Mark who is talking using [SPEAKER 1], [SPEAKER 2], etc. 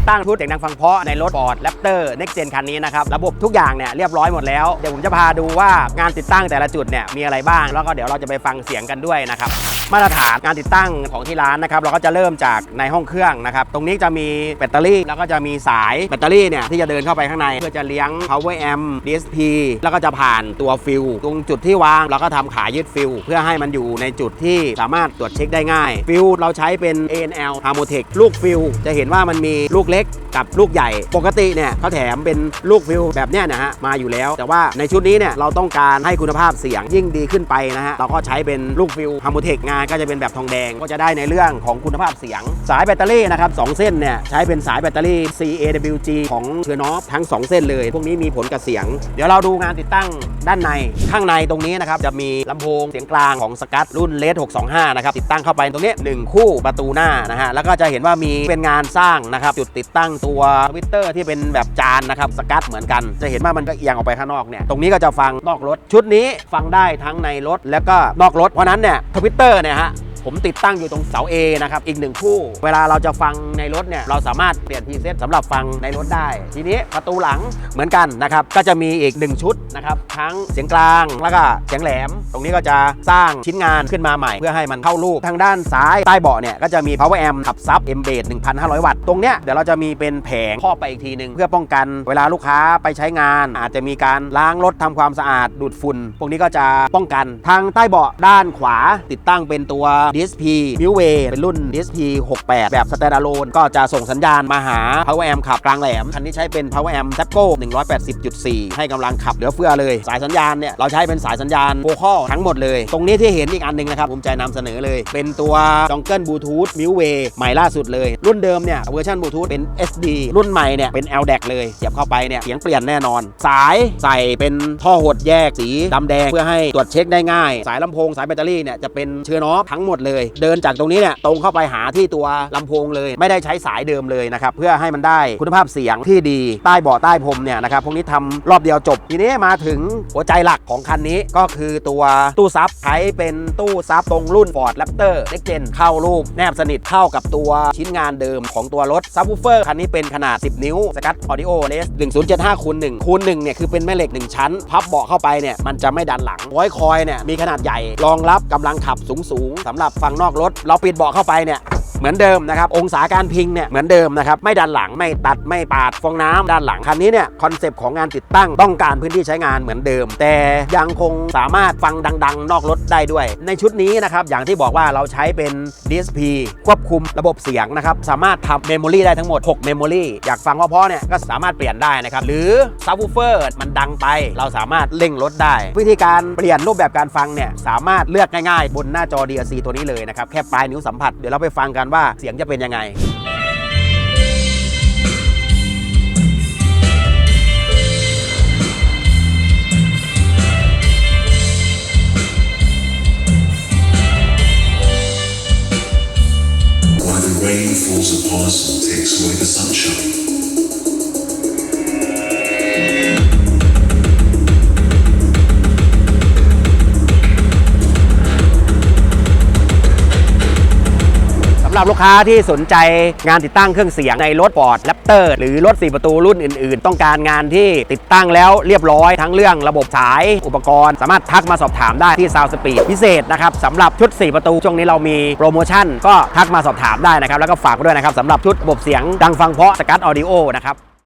[SPEAKER 1] ติดตั้งชุดเสียงดังฟังเพาะในรถ Ford Raptor Next Gen คันนี้นะครับ ระบบทุกอย่างเนี่ยเรียบร้อยหมดแล้ว เดี๋ยวผมจะพาดูว่างานติดตั้งแต่ละจุดเนี่ยมีอะไรบ้าง แล้วก็เดี๋ยวเราจะไปฟังเสียงกันด้วยนะครับมาตรฐานการติดตั้งของที่ร้านนะครับเราก็จะเริ่มจากในห้องเครื่องนะครับตรงนี้จะมีแบตเตอรี่ แล้วก็จะมีสายแบตเตอรี่เนี่ยที่จะเดินเข้าไปข้างใน เพื่อจะเลี้ยง power amp DSP แล้วก็จะผ่านตัวฟิลตรงจุดที่วางเราก็ทำขายึดฟิลเพื่อให้มันอยู่ในจุดที่สามารถตรวจเช็คได้ง่าย ฟิลเราใช้เป็น ANL Harmotech ลูกฟิลจะเห็นว่ามันมีลูกเล็กกับลูกใหญ่ ปกติเนี่ยเขาแถมเป็นลูกฟิลแบบเนี้ยนะฮะมาอยู่แล้ว แต่ว่าในชุดนี้เนี่ยเราต้องการให้คุณภาพเสียงยิ่งดีขึ้นไปนะฮะเราก็ใช้เป็นลูกฟิล Harmotech งานก็จะเป็นแบบทองแดงก็จะได้ในเรื่องของคุณภาพเสียง สายแบตเตอรี่นะครับสองเส้นเนี่ยใช้เป็นสายแบตเตอรี่ CAWG ของเชอร์นอฟทั้ง 2 เส้นเลย พวกนี้มีผลกับเสียง เดี๋ยวเราดูงานติดตั้งด้านในข้างในตรงนี้นะครับจะมีลำโพงเสียงกลางของสกัตรุ่นเลส625นะครับติดตั้งเข้าไปตรงนี้ 1 คู่ประตูหน้านะฮะแล้วก็จะเห็นว่ามีเป็นงานสร้างนะครับจุดติติดตั้งตัวทวิตเตอร์ที่เป็นแบบจานนะครับสกัดเหมือนกัน จะเห็นว่ามันก็เอียงออกไปข้างนอกเนี่ยตรงนี้ก็จะฟังนอกรถ ชุดนี้ฟังได้ทั้งในรถ แล้วก็นอกรถเพราะนั้นเนี่ยทวิตเตอร์เนี่ยฮะ ผมติดตั้งอยู่ตรงเสา A นะครับอีกหนึ่งคู่ เวลาเราจะฟังในรถเนี่ยเราสามารถเปลี่ยนพีเซตสำหรับฟังในรถได้ ทีนี้ประตูหลังเหมือนกันนะครับก็จะมีอีก 1 ชุดนะครับทั้งเสียงกลางแล้วก็เสียงแหลม ตรงนี้ก็จะสร้างชิ้นงานขึ้นมาใหม่ เพื่อให้มันเข้ารูปทางด้านซ้ายใต้เบาะเนี่ยก็จะมี power amp ขับซับ m b a s 1,500 วัตต์ตรงเนี้ยเดี๋ยวเราจะมีเป็นแผงครอบไปอีกทีหนึ่งเพื่อป้องกันเวลาลูกค้าไปใช้งาน อาจจะมีการล้างรถทำความสะอาดดูดฝุ่นพวกนี้ก็จะป้องกันทางใต้เบาะด้านขวาติดตั้งเป็นตัว DSP m i w a y เป็นรุ่น DSP 68 แบบ standalone ก็จะส่งสัญญาณมาหา power amp ขับกลางแหลม คันนี้ใช้เป็น power amp Zapco 180.4 ให้กำลังขับเหลือเฟือเลย สายสัญญาณเนี่ย เราใช้เป็นสายสัญญาณโ o ค a l ทั้งหมดเลย ตรงนี้ที่เห็นอีกอันหนึงนะครับ ผมใจนำเสนอเลย เป็นตัว dongle bluetooth m i w a y ใหม่ล่าสุดเลย รุ่นเดิมเนี่ยเวอร์ชันบลูทูธเป็น SD รุ่นใหม่เนี่ยเป็น LDAC เลยเสียบเข้าไปเนี่ยเสียงเปลี่ยนแน่นอน สายใส่เป็นท่อหดแยกสีดำแดงเพื่อให้ตรวจเช็คได้ง่าย สายลำโพงสายแบตเตอรี่เนี่ยจะเป็นเชื้อนอฟทั้งหมดเลย เดินจากตรงนี้เนี่ยตรงเข้าไปหาที่ตัวลำโพงเลย ไม่ได้ใช้สายเดิมเลยนะครับเพื่อให้มันได้คุณภาพเสียงที่ดีใต้เบาะใต้พรมเนี่ยนะครับพวกนี้ทำรอบเดียวจบ ทีนี้มาถึงหัวใจหลักของคันนี้ก็คือตัวตู้ซับใช้เป็นตู้ซับตรงรุ่น Ford Raptor Next Gen เข้ารูปแนบสนิทเข้ากับตัวชิ้นงานเดิมของตัวรถซับวูเฟอร์คันนี้เป็นขนาด 10 นิ้วสกัดออดิโอเลส1075คูณ1คูณ1เนี่ยคือเป็นแม่เหล็ก 1 ชั้น พับเบาะเข้าไปเนี่ยมันจะไม่ดันหลังไว้คอยเนี่ยมีขนาดใหญ่รองรับกำลังขับสูงๆสำหรับฝั่งนอกรถ เราปิดเบาะเข้าไปเนี่ย เหมือนเดิมนะครับองศาการพิงเนี่ยเหมือนเดิมนะครับไม่ดันหลังไม่ตัดไม่ปาดฟองน้ำด้านหลังคันนี้เนี่ยคอนเซปต์ของงานติดตั้งต้องการพื้นที่ใช้งานเหมือนเดิม แต่ยังคงสามารถฟังดัง ๆ นอกรถได้ด้วย ในชุดนี้นะครับอย่างที่บอกว่าเราใช้เป็น DSP ควบคุมระบบเสียงนะครับสามารถทำเมมโมรีได้ทั้งหมด 6 เมมโมรีอยากฟังเพราะๆเนี่ยก็สามารถเปลี่ยนได้นะครับหรือซับวูเฟอร์มันดังไป เราสามารถเร่งลดได้ วิธีการเปลี่ยนรูปแบบการฟังเนี่ยสามารถเลือกง่ายๆ บนหน้าจอ DRC ตัวนี้เลยนะครับแค่ปลายนิ้วสัมผัสเดี๋ยวเราไปฟังกันว่าเสียงจะเป็นยังไง
[SPEAKER 2] Why the rain falls upon us and takes away the sunshine.
[SPEAKER 1] รับลูกค้าที่สนใจงานติดตั้งเครื่องเสียงในรถปอดแรปเตอร์หรือรถ 4 ประตูรุ่นอื่น ๆ ต้องการงานที่ติดตั้งแล้วเรียบร้อยทั้งเรื่องระบบสายอุปกรณ์ สามารถทักมาสอบถามได้ที่ซาวสปีดพิเศษนะครับสำหรับชุด 4 ประตูช่วงนี้เรามีโปรโมชั่น ก็ทักมาสอบถามได้นะครับแล้วก็ฝากด้วยนะครับสำหรับชุดระบบเสียงดังฟังเพาะสกัดออดิโอนะครับ